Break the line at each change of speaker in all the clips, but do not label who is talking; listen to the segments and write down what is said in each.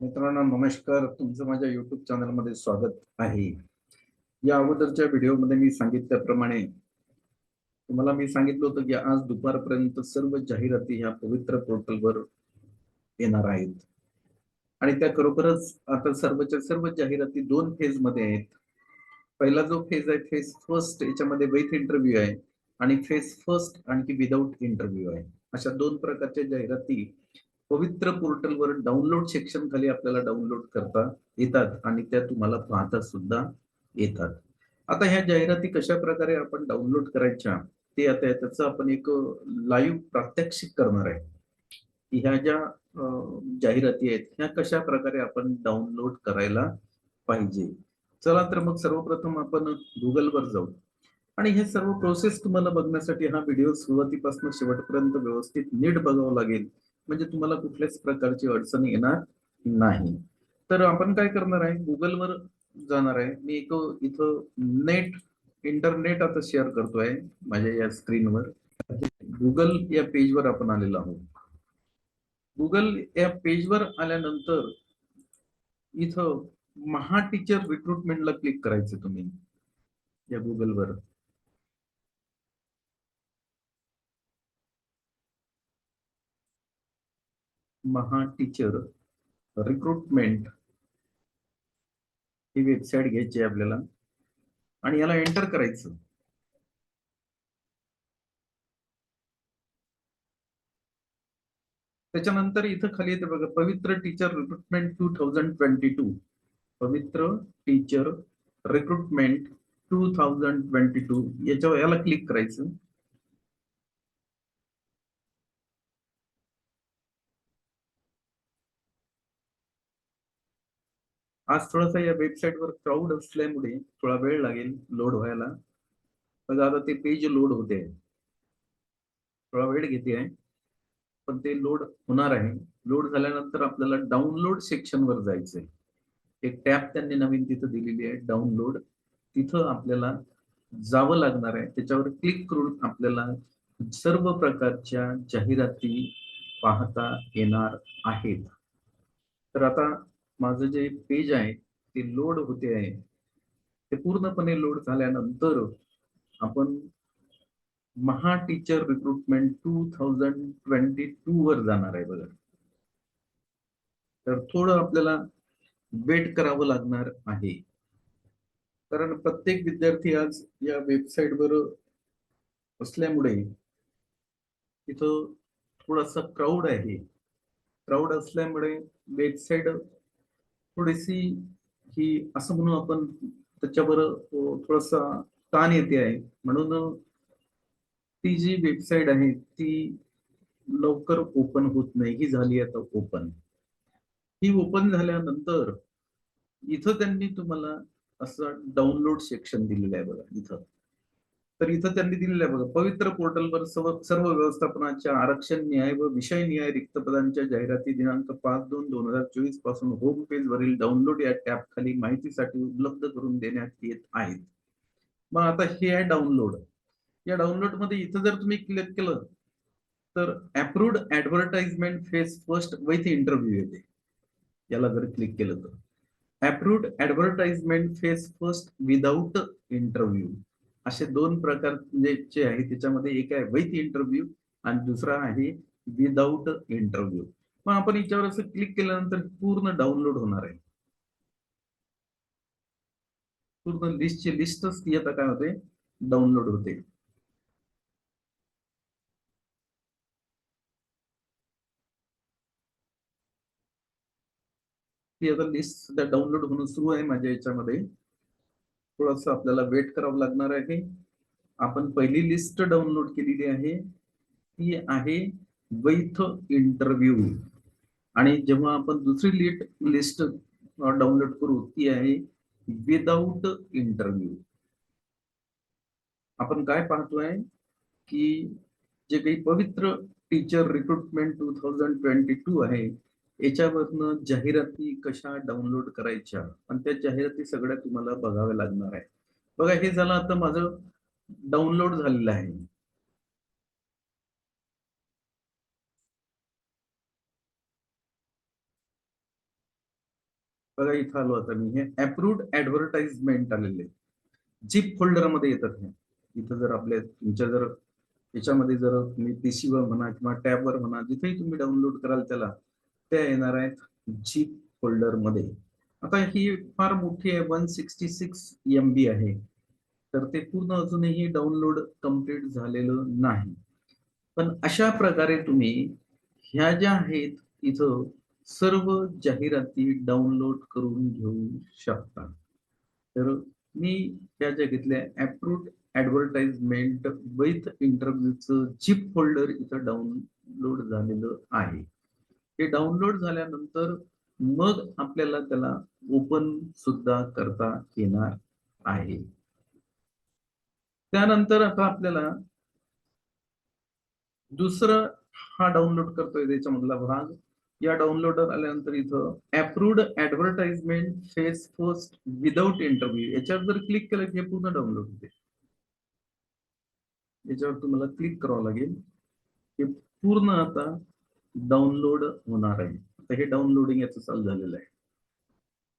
मित्रांनो नमस्कार. तुमचं माझ्या युट्यूब चॅनलमध्ये स्वागत आहे. या अगोदरच्या व्हिडिओमध्ये मी सांगितल्याप्रमाणे तुम्हाला मी सांगितलं होतं की आज दुपारपर्यंत सर्व जाहिराती ह्या पवित्र पोर्टलवर येणार आहेत. आणि त्या खरोखरच आता सर्वच्या सर्व जाहिराती दोन फेजमध्ये आहेत. पहिला जो फेज आहे फेज फर्स्ट याच्यामध्ये विथ इंटरव्ह्यू आहे आणि फेज फर्स्ट आणखी विदाऊट इंटरव्ह्यू आहे. अशा दोन प्रकारच्या जाहिराती पवित्र पोर्टलवर डाउनलोड सेक्शन खाली आपल्याला डाउनलोड करता येतात आणि त्या तुम्हाला पाहता सुद्धा येतात. आता ह्या जाहिराती कशा प्रकारे आपण डाउनलोड करायच्या ते आता त्याचं आपण एक लाईव्ह प्रात्यक्षिक करणार आहे. ह्या ज्या जाहिराती आहेत ह्या कशा प्रकारे आपण डाउनलोड करायला पाहिजे? चला तर मग सर्वप्रथम आपण गुगलवर जाऊ. आणि हे सर्व प्रोसेस तुम्हाला बघण्यासाठी हा व्हिडिओ सुरुवातीपासून शेवटपर्यंत व्यवस्थित नीट बघावं लागेल. म्हणजे तुम्हाला कुठल्याच प्रकारची अडचण येणार नाही. तर आपण काय करणार आहे? गुगलवर जाणार आहे. मी एक इथं नेट इंटरनेट आता शेअर करतोय माझ्या या स्क्रीनवर गुगल या पेजवर आपण आलेलो आहोत. गुगल या पेजवर आल्यानंतर इथं महा टीचर रिक्रुटमेंटला क्लिक करायचं तुम्ही या गुगलवर महा टीचर रिक्रुटमेंट ही वेबसाईट घ्यायची आहे आपल्याला. आणि याला एंटर करायचं. त्याच्यानंतर इथं खाली येते बघा Pavitra teacher recruitment two thousand twenty two Pavitra teacher recruitment two thousand twenty two याच्यावर याला क्लिक करायचं. आज थोडासा या वेबसाईटवर क्राऊड असल्यामुळे थोडा वेळ लागेल लोड व्हायला. पण आता ते पेज लोड होते. थोडा वेळ घेते आहे. पण ते लोड होणार आहे. लोड झाल्यानंतर आपल्याला डाउनलोड सेक्शन वर जायचंय. एक टॅब त्यांनी नवीन तिथं दिलेली आहे डाउनलोड तिथं आपल्याला जावं लागणार आहे. त्याच्यावर क्लिक करून आपल्याला सर्व प्रकारच्या जाहिराती पाहता येणार आहेत. तर आता माझं जे पेज आहे ते लोड होते आहे. ते पूर्णपणे लोड झाल्यानंतर आपण Maha teacher recruitment two thousand twenty two वर जाणार आहे बघा. तर थोडं आपल्याला वेट करावं लागणार आहे. कारण प्रत्येक विद्यार्थी आज या वेबसाईटवर असल्यामुळे तिथं थोडासा क्राऊड आहे. क्राऊड असल्यामुळे वेबसाईट थोडीशी ही असं म्हणू आपण त्याच्यावर थोडासा ताण येते आहे. म्हणून ती जी वेबसाईट आहे ती लवकर ओपन होत नाही. ही झाली आता ओपन. ही ओपन झाल्यानंतर इथं त्यांनी तुम्हाला असं डाउनलोड सेक्शन दिलेलं आहे बघा इथं. तर इथं त्यांनी दिलेलं आहे बघा पवित्र पोर्टलवर सर्व सर्व व्यवस्थापनाच्या आरक्षण न्याय व विषय न्याय रिक्त पदांच्या जाहिराती दिनांक पाच दोन दोन हजार चोवीसपासून होम पेज वरील डाउनलोड या टॅब खाली माहितीसाठी उपलब्ध करून देण्यात येत आहेत. मग आता हे आहे डाउनलोड या डाउनलोडमध्ये इथं जर तुम्ही क्लिक केलं तर approved advertisement phase first with interview येते. याला जर क्लिक केलं तर. Approved advertisement phase first without interview असे दोन प्रकार म्हणजे जे आहे त्याच्यामध्ये एक आहे विथ इंटरव्ह्यू आणि दुसरा आहे विदाऊट इंटरव्ह्यू मग आपण याच्यावर असं क्लिक केल्यानंतर पूर्ण डाउनलोड होणार आहे. पूर्ण लिस्टची लिस्टच ती आता काय होते? डाउनलोड होते. ती आता लिस्ट सुद्धा डाउनलोड होणं सुरू आहे माझ्या याच्यामध्ये. थोडस आपल्याला वेट करावं लागणार आहे. आपण पहिली लिस्ट डाउनलोड केलेली आहे. ती आहे वैथ इंटरव्ह्यू आणि जेव्हा आपण दुसरी लिट लिस्ट डाउनलोड करू ती आहे विदाऊट इंटरव्ह्यू आपण काय पाहतोय की जे काही Pavitra teacher recruitment two thousand twenty two आहे याच्यावरनं जाहिराती कशा डाउनलोड करायच्या? आणि त्या जाहिराती सगळ्या तुम्हाला बघाव्या लागणार आहे बघा हे झालं आता माझं डाउनलोड झालेलं आहे. बघा इथं आलो आता मी. हे अप्रूव्ड ऍडव्हर्टाइजमेंट आलेले झिप फोल्डरमध्ये येतात हे. इथं जर आपल्या तुमच्या जर याच्यामध्ये जर तुम्ही पीसी वर म्हणा किंवा टॅबवर म्हणा जिथेही तुम्ही डाउनलोड कराल त्याला त्या येणार आहेत जीप फोल्डरमध्ये आता ही फार मोठी आहे वन सिक्स्टी सिक्स एम बी आहे. तर ते पूर्ण अजूनही डाउनलोड कंप्लीट झालेलं नाही. पण अशा प्रकारे तुम्ही ह्या ज्या आहेत इथं सर्व जाहिराती डाउनलोड करून घेऊ शकता. तर मी त्या ज्या घेतल्या अप्रूव्ड ऍडव्हर्टाइजमेंट विथ इंटरव्ह्यूचं झिप फोल्डर इथं डाउनलोड झालेलं आहे. हे डाउनलोड झाल्यानंतर मग आपल्याला त्याला ओपन सुद्धा करता येणार आहे. त्यानंतर आता आपल्याला दुसरं हा डाउनलोड करतोय त्याच्यामधला भाग. या डाउनलोडर आल्यानंतर इथं approved advertisement phase first without interview याच्यावर जर क्लिक केलं की हे पूर्ण डाउनलोड होते. याच्यावर तुम्हाला क्लिक करावं लागेल. हे पूर्ण आता डाउनलोड होणार आहे. आता हे डाउनलोडिंग याचं चालू झालेलं आहे.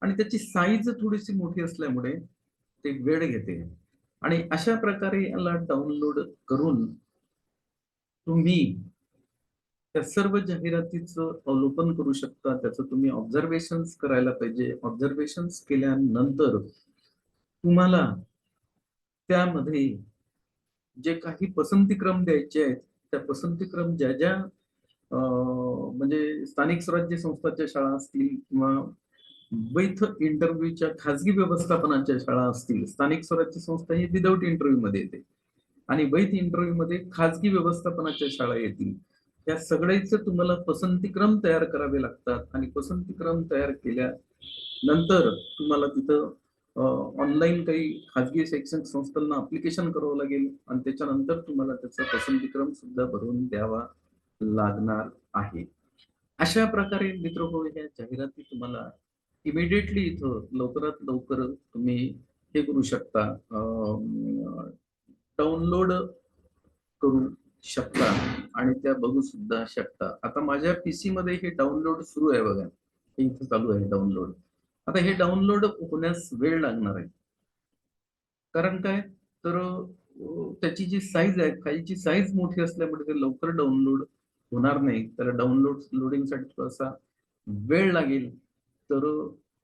आणि त्याची साईज थोडीशी मोठी असल्यामुळे ते वेळ घेते. आणि अशा प्रकारे याला डाउनलोड करून तुम्ही त्या सर्व जाहिरातीचं अवलोकन करू शकता. त्याचं तुम्ही ऑब्झर्वेशन करायला पाहिजे. ऑब्झर्वेशन केल्यानंतर तुम्हाला त्यामध्ये जे काही पसंतीक्रम द्यायचे आहेत त्या पसंतीक्रम ज्या ज्या म्हणजे स्थानिक स्वराज्य संस्थाच्या शाळा असतील किंवा वैध इंटरव्ह्यूच्या खाजगी व्यवस्थापनाच्या शाळा असतील स्थानिक स्वराज्य संस्था ही विदाऊट इंटरव्ह्यू मध्ये येते. आणि वैध इंटरव्ह्यू मध्ये खाजगी व्यवस्थापनाच्या शाळा येतील. या सगळ्याच तुम्हाला पसंतीक्रम तयार करावे लागतात आणि पसंतीक्रम तयार केल्यानंतर तुम्हाला तिथं ऑनलाईन काही खाजगी शैक्षणिक संस्थांना अप्लिकेशन करावं लागेल आणि त्याच्यानंतर तुम्हाला त्याचा पसंतीक्रम सुद्धा भरून द्यावा. लागणार आहे. अशा प्रकारे मित्र हो ह्या जाहिराती तुम्हाला इमिडिएटली इथं लवकरात लवकर तुम्ही हे करू शकता. डाउनलोड करू शकता आणि त्या बघू सुद्धा शकता. आता माझ्या पीसी मध्ये हे डाउनलोड सुरू आहे बघा. हे इथं चालू आहे डाउनलोड आता हे डाउनलोड होण्यास वेळ लागणार आहे. कारण काय? तर त्याची जी साईज आहे काहीची साईज मोठी असल्यामुळे ते लवकर डाउनलोड होणार नाही. तर डाउनलोड लोडिंगसाठी थोडासा वेळ लागेल. तर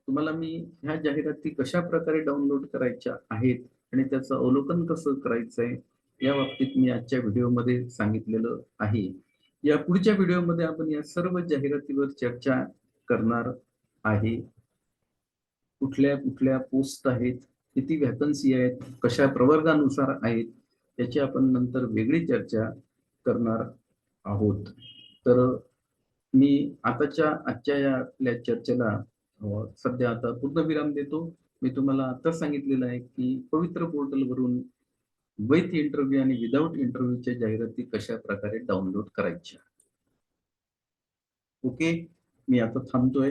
तुम्हाला मी ह्या जाहिराती कशा प्रकारे डाउनलोड करायच्या आहेत आणि त्याचं अवलोकन कसं करायचं आहे या बाबतीत मी आजच्या व्हिडिओमध्ये सांगितलेलं आहे. या पुढच्या व्हिडिओमध्ये आपण या सर्व जाहिरातीवर चर्चा करणार आहे. कुठल्या कुठल्या पोस्ट आहेत किती व्हॅकन्सी आहेत कशा प्रवर्गानुसार आहेत याची आपण नंतर वेगळी चर्चा करणार आहोत. तर मी आताच्या आजच्या या आपल्या चर्चेला सध्या आता पूर्ण विराम देतो. मी तुम्हाला आता सांगितलेलं आहे की पवित्र पोर्टलवरून विथ इंटरव्ह्यू आणि विदाऊट इंटरव्ह्यूच्या जाहिराती कशा प्रकारे डाउनलोड करायच्या. ओके मी आता थांबतोय.